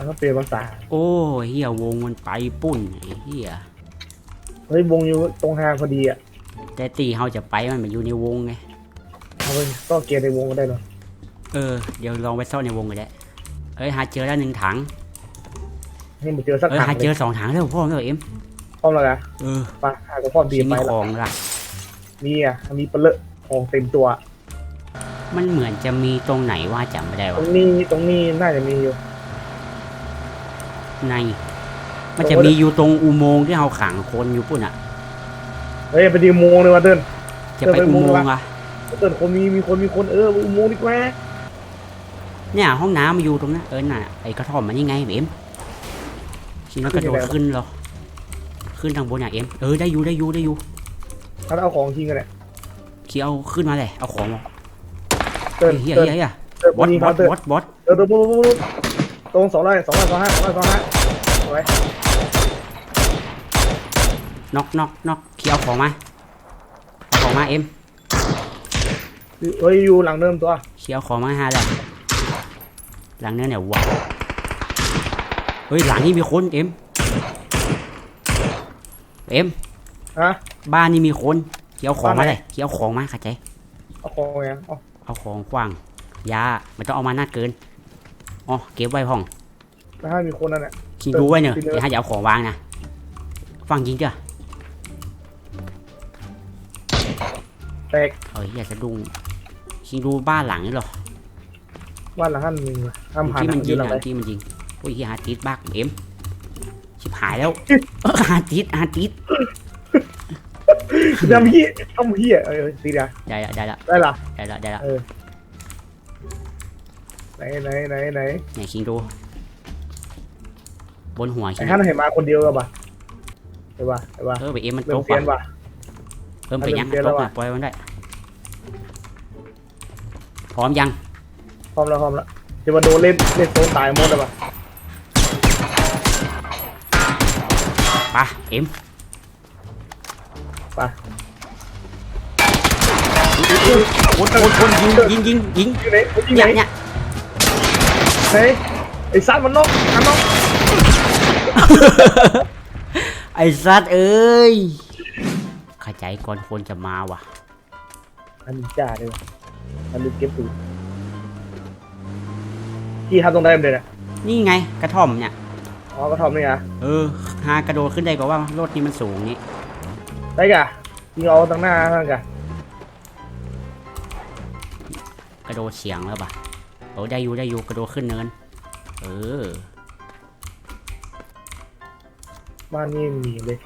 มันก็เปลี่ยนภาษา โอ้เฮียวงมันไปปุ่นไอ้เฮียเฮ้ยวงอยู่ตรงทางพอดีอะแต่ตีเขาจะไปมันมาอยู่ในวงไง เอาไปก็เกียร์ในวงก็ได้เนาะเออ เดี๋ยวลองไปซ่อนในวงกันได้เอ้ยหาเจอแล้วหนึ่งถัง ให้มันเจอสักเอ้ยถังหาเลเจอยสองถังแล้วพ่อแล้วเอ็ม พร้อมแล้วนะเออไปหากับพ่อบีชิ้บนไปนี้ขแล้วองละมีอะมีเปลือกของเต็มตัว มันเหมือนจะมีตรงไหนว่าจำไม่ได้ตรวะงนี้ตรงนี้น่าจะมีอยู่ ใน มันจะมีอยู่ตรงอุโมงค์ที่เราขังคนอยู่ปุ่นอะเฮ้ยไปดีอุโมงค์เลยว่ะเติ้ลจะไปเออไปอุอุโมโมงค์งค์ละอะเติ้ลคนมีมีคนมีคนเออไปอุโมงค์ดีกว่าเนี่ยห้องน้ำมาอยู่ตรงนั้นเออน่ะไอ้กระท่อมมันนี่ไงเอ็มชิ้นนั้นกระโดดขึ้นเหรอขึ้นทางบนอะเอ็มเออได้อยู่ได้อยู่ได้อยู่ถ้าเอาของทิ้งกันเนี่ยเคียวขึ้นมาเลยเอาของมาเติ้ลเฮียเติ้ลเฮียเฮียเติ้ลบอสนี่บคอรับสเติ้ลบอสบอสเออตรงตรงตรงตรงสองร้อยสองร้อยสองห้าสองร้อยสองห้า ไว้น็อกน็อกน็อกเคียวเอาของมาเอาของมาเอ็มเฮ้ยอยู่หลังเดิมตัวเคียวเอาของมาให้แล้วหลังเนื้อเนี่ยวะเฮ้ยหลังนี้มีคนเอ็มเอ็มฮะบ้านนี่มีคนเคียวเอาของบ้านมาไหนเลยเคียวเอาของมาเข้าใจเอาของไงเอาเอาของกว้างยาไม่ต้องเอามาหน้าเกินอ๋อเก็บไว้ห้องแล้วให้มีคนนั่นแหละ คิงดูไว้เนอะเออเดี๋ยวให้จะเอาของวางนะ ฟังจริงเด้อแตกเฮ้ยอย่าสะดุ้งคิงดูบ้านหลังนี่หรอบ้านหลังนั้นมีห้ามผ่านที่มันอยิยู่งหลังไหนอะที่มันยิงโอ้ยเหี้ยฮาร์ดดิสบักเอ็มชิบหายแล้วเออฮาร์ดดิสฮาร์ดดิสทำเฮียทำเฮียเออตีดาได้ละได้ละได้ละได้ละได้ละเออไหนไหนไหนไหนไหนคิงดู บนหัวคิไอ้งท่านเห็นมาคนเดียวกับป่ะใช่ป่ะใช่ป่ะเออไปเอ็มมันเริ่ตมกเปลี่ยนว่ะป่ะ เพิ่มไปยังเริ่มเปลี่ยนตแล้วกว่ะว่ะปล่อยมันได้พร้อมยังพร้อมแล้วพร้อมแล้วจะมาโดนเล่นเล่นโซนตายหมดแล้วป่ะไปะเอ็มไปคนคนคนยิงยิงยิงยิงอยู่ไหนอยู่ไหเนี่นยเนี่ยไหนไอ้ซัดมันนกมันนก ไอ้สัตว์เอ้ยเข้าใจก่อนคนจะมาว่ะ อันนี้จ้าเลยว่ะอันนี้เก็บปืนพี่ทำตรงได้เลยเนี่ยนี่ไงกระท่อมเนี่ย อ๋อกระทอมนี่อะเออ หากระโดดขึ้นได้ก็ว่ารถนี่มันสูงนี่ ได้กะยิงเอาตั้งหน้าตั้งกะกระโดดเฉียงแล้วป่ะโอ้ได้อยู่ได้อยู่กระโดดขึ้นเนิน เออ บ้านนี่มีเลย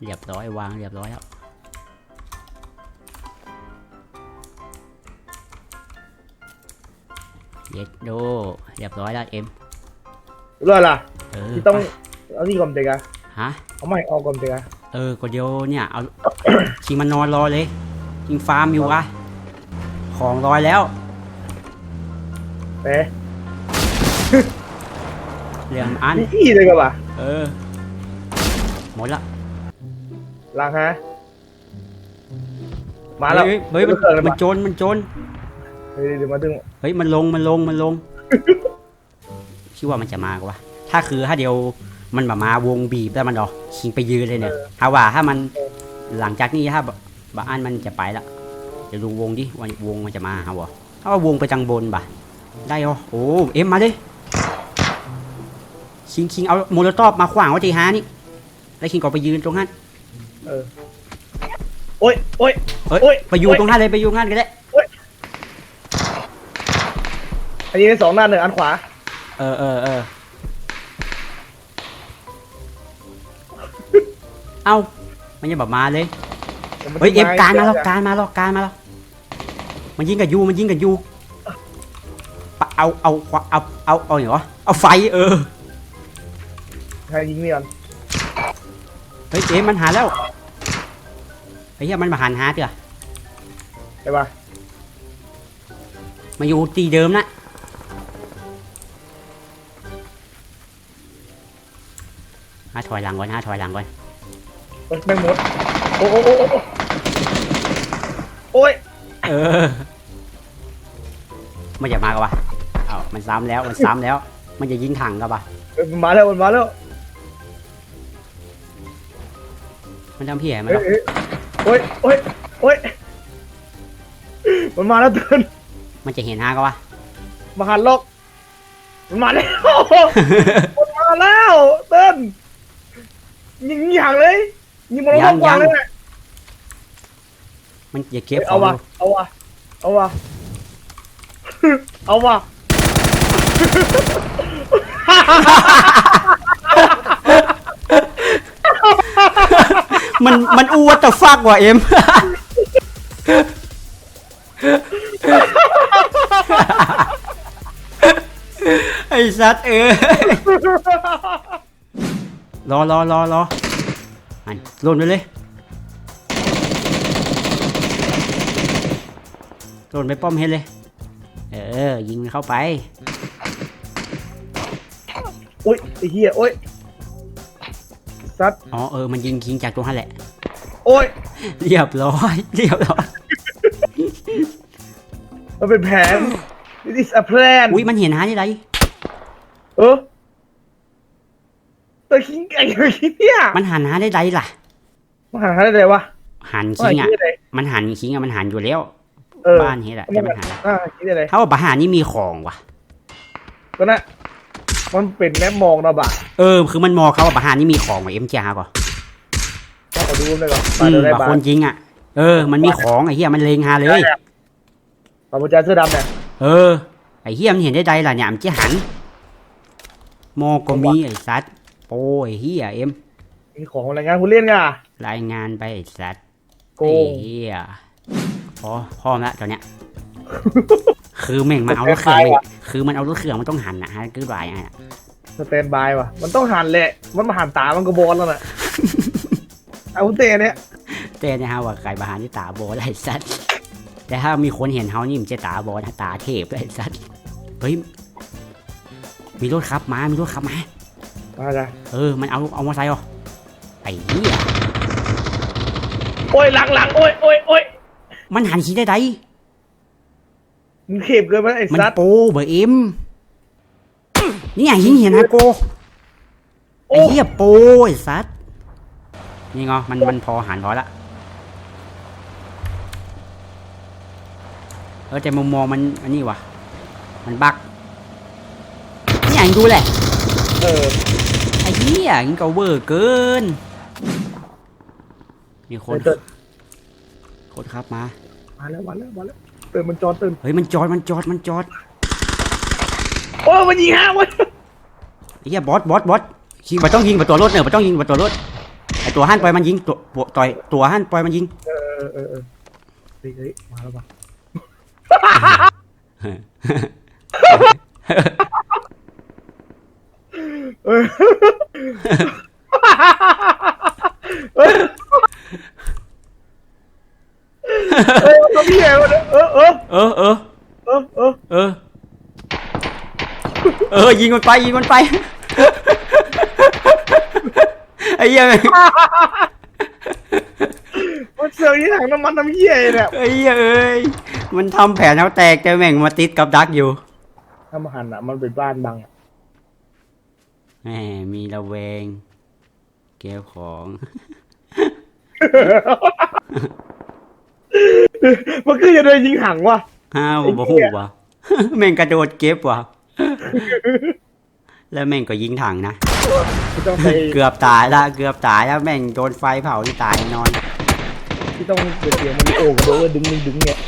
เรียบร้อยวางเรียบร้อยแล้วเย็ดโดเรียบร้อยแล้วเอ็มรู้แล้วล่ะเออที่ต้องไปเอาที่ก่อนเด็กอะฮะ เอาไม่ออกก่อนเด็กอะเออก็เดี๋ยวเนี่ยเอา ชิงมานอนรอเลยชิงฟาร์มอยู่อะของลอยแล้วเอ๊ะ เหลืองอันนี่ขี้เลยกันป่ะเออหมดละล้างฮะมาแล้วเฮ้ยเฮ้ยมันเกิดอะไรมันมาโจรมันโจรเฮ้ยเดี๋ยวมาดึงเฮ้ยมันลงมันลงมันลงคิดว่ามันจะมากว่าถ้าคือถ้าเดียวมันแบบมาวงบีบแล้วมันดอกชิงไปยืนเลยเนี่ยถ้าว่าถ้ามันหลังจากนี้ถ้าแบบบางอันมันจะไปละเดี๋ยวดูวงดิว่าวงมันจะมาหาวะถ้าว่าวงไปจังบนบ่ะได้เหรอโอ้เอ็มมาดิ คิงคิงเอาโมโลตอบมาขวางไว้ที่ฮานี่ แล้วคิงก็ไปยืนตรงนั้นเออโอ้ยโอ้ยเอ้ยโอ้ยไปอยู่ตรงนั้นเลยไปอยู่ตรงนั้นก็ได้ อันนี้ในสองหน้าหนึ่งอันขวา เออเออเออเอ้า มันยังแบบมาเลย เฮ้ยเอฟการมาแล้วการมาแล้วการมาแล้วมันยิงกับยูมันยิงกับยูปะเอาเอาเอาเอาเอาอย่างวะเอาไฟเออ ใครยิงนี่ก่อนเฮ้ยเอ็มมันหาแล้วไอ้เหี้ยมันมาหันหาเถอะใช่ป่ะมาอยู่ตีเดิมนะฮะถอยหลังก่อนฮะถอยหลังก่อนเฮ้ยแม่งหมดโอ้โอ้โอ้โอ้โอ้ยเออมันจะมากันวะเอามันซ้ำแล้วมันซ้ำแล้ว มันจะยิงถังกับปะเออมันมาแล้วมันมาแล้ว มันทำเพี้ยมันเอ้หรยอกเอ้ยโอ้ยโอ้ยโอ้ยมันมาแล้วเตือนมันจะเห็นฮากับปะมาหันลอกมันมาแล้วมันมาแล้วเติ้ลยิงอย่างเลยยิงมันลงกวางเลยแหละมันอย่าเก็บขอเอางวะเอาวะเอาวะเอาวะ มันมันอ้วตฟักว่ะเอ็ม ไอ้สัตว์เอ้ยรอรอรอรออันลดไปเลยลดไปป้อมเฮดเลย เออ ยิงเข้าไป โอ้ยไอ้เหี้ยโอ้ย ซัดอ๋อเออมันยิงคิงจากตรงนั้นแหละ โอ้ยเรียบร้อยเรียบร้อยมันเป็นแผน It is a plan อุ้ยมันเห็นหาที่ไรเออตัวคิงไก่ตัวคิงเนี่ยมันหันหาได้ไรล่ะ มันหาได้เลยวะ หันมันคิงหาอะได้เลยมันหันคิงอะมันหันอยู่แล้วเออบ้านเฮ็ดอะแต่มันหันอ่าคิดได้เลยถ้าว่าบาหานี่มีของว่ะก็น่ะ มันเป็นแมปมองระบาดเออ คือมันมองเขาว่าบาหานี่มีของว่ะเอ็มจ้าก่อนถ้าขอดูได้ก่อนไปอืมเดี๋ยวได้บาบาคทนจริงอะ เออ มันมีของไอ้เหี้ยมันเลงหาเลยปาบุจาเสื้อดำเนี่ยเออ ไอ้เหี้ยมันเห็นได้ใดล่ะเนี่ยมันจะหันโมก็มีไอ้สัตว์โป้ไอ้เหี้ยเอ็มมีของอะไรงานคุณเล่นไงรายงานไปไอ้สัตว์โกไอ้งเหี้ยพอพร้อมละตอนเนี้ย คือแม่งมาเอารถเครื่องแม่งคือมันเอารถเครื่องมันต้องหันนะฮะคือรายอะสแตนบายว่ะ มันต้องหันแหละ มันมาหันตา มันก็บอลแล้วน่ะ เอาเตะเนี่ยแต่นะฮะว่าไก่บาหารที่ตาโบได้สัตว์แต่ถ้ามีคนเห็นเฮานี่มันจะตาโบนะตาเทพได้สัตว์เฮ้ย มีรถขับมา มีรถขับมามาจ้ะเออ มันเอาเอามอเตอร์ไซค์เหรอไอ้เหี้ยโอ้ยหลังหลังโอ้ยโอ้ยโอ้ยมันหันขี่ได้ได มึงเข็บเกินไปไอ้มันสัตว์โปเบอร์เอ็มนี่ไงหิงเห็นฮะโกโอ้ไอ้เหี้ยโปไอ้สัตว์นี่ไงมันมันพอหันพอละเออแต่มุมมองมันอันนี้วะมันบักนี่ไงดูแหละเออไอ้เหี้ยยิงเกาเวอร์เกินมีคนเติร์นคนครับมา มาแล้วมาแล้วมาแล้วเติร์นมันจอดเติร์นเฮ้ยมันจอดมันจอดมันจอดโอ้ยมันยิงห้าเว้ยไอ้เหี้ยบอสบอสบอสยิงมันต้องยิงประตัวรถเนอะมันต้องยิงประตัวรถไอ้ตัวหันปล่อยมันยิงตัวตัวต่อยตัวหันปล่อยมันยิงเออเออเออเฮ้ยเฮ้ยมาแล้วป่ะเออเฮ้ย เฮ้ยมันพี่เอ๋เออเออเออเออเออเออเออเออยิงมันไปยิงมันไปไอ้เหี้ยม่งมันเสือกยี่ถังน้ำมันน้ำเยี่ยเนี่ยไอ้เหี้ยเอ้ยมันทำแผนเอาแตกแต่แม่งมาติดกับดักอยู่ถ้ามาหันอะมันเป็นบ้านบังอะแหมมีระแวงเก็บของ มันคือจะโดนยิงหังว่ะห้าวไอ้เหี้ยบ่ฮู้ว่ะแม่งกระโดดเก็บว่ะแล้วแม่งก็ยิงถังนะ ที่ต้องไปเกือบตายละเกือบตายแล้วแม่งโดนไฟเผาที่ตายนอน ที่ต้องเสียงมันโอ่งโดนดึงดึงดึงเนี่ย